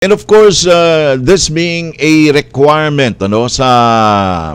And of course, uh, this being a requirement ano sa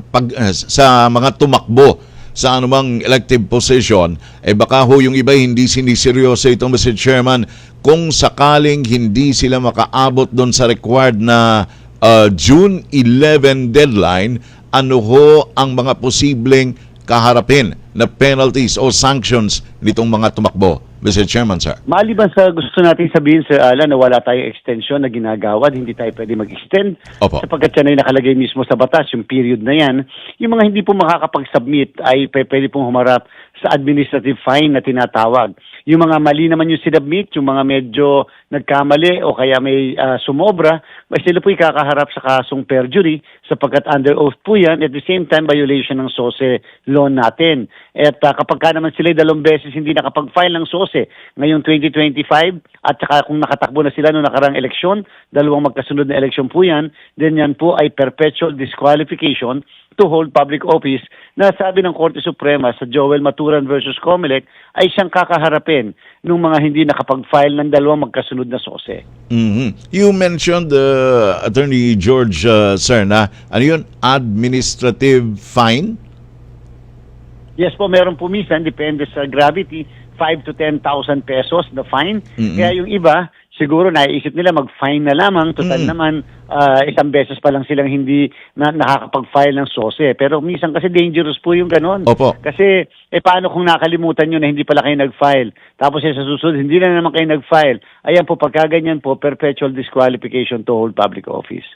pag uh, sa mga tumakbo sa anumang elective position, eh baka ho yung iba hindi siniseryoso ito Mr. Chairman kung sakaling hindi sila makaabot doon sa required na uh, June 11 deadline, ano ho ang mga posibleng kaharapin na penalties o sanctions nitong mga tumakbo? Mr. Chairman, sir. Maliban sa gusto natin sabihin sa Alan na wala tayong extension na ginagawad, hindi tayo pwede mag-extend Opo. sapagkat yan ay nakalagay mismo sa batas, yung period na yan. Yung mga hindi po makakapag-submit ay pwede pong humarap sa administrative fine na tinatawag. Yung mga mali naman yung sinubmit, yung mga medyo nagkamali o kaya may ah, sumobra, may sila po ikakaharap sa kasong perjury sapagkat under oath po yan at the same time violation ng SOSE law natin. At ah, kapag ka naman sila dalawang beses hindi nakapag-file ng SOSE ngayong 2025 at saka kung nakatakbo na sila noong nakarang eleksyon, dalawang magkasunod na eleksyon po yan, then yan po ay perpetual disqualification to hold public office na sabi ng Korte Suprema sa Joel Maturan versus Comelec ay siyang kakaharapin ng mga hindi nakapag-file ng dalawang magkasunod na SOSE. Mhm. You mentioned uh, Attorney George uh, sir na ano yun administrative fine? Yes po, meron po minsan, depende sa gravity, 5 to 10,000 pesos na fine. Mm-mm. Kaya yung iba, siguro naisip nila mag-fine na lamang. Total Mm. naman, ah, isang beses pa lang silang hindi na, nakakapag-file ng SOSE. Pero minsan kasi dangerous po yung ganon. Opo. Kasi, eh paano kung nakalimutan nyo na hindi pala kayo nag-file? Tapos eh, sa susunod, hindi na naman kayo nag-file. Ayan po, pagka ganyan po, perpetual disqualification to hold public office.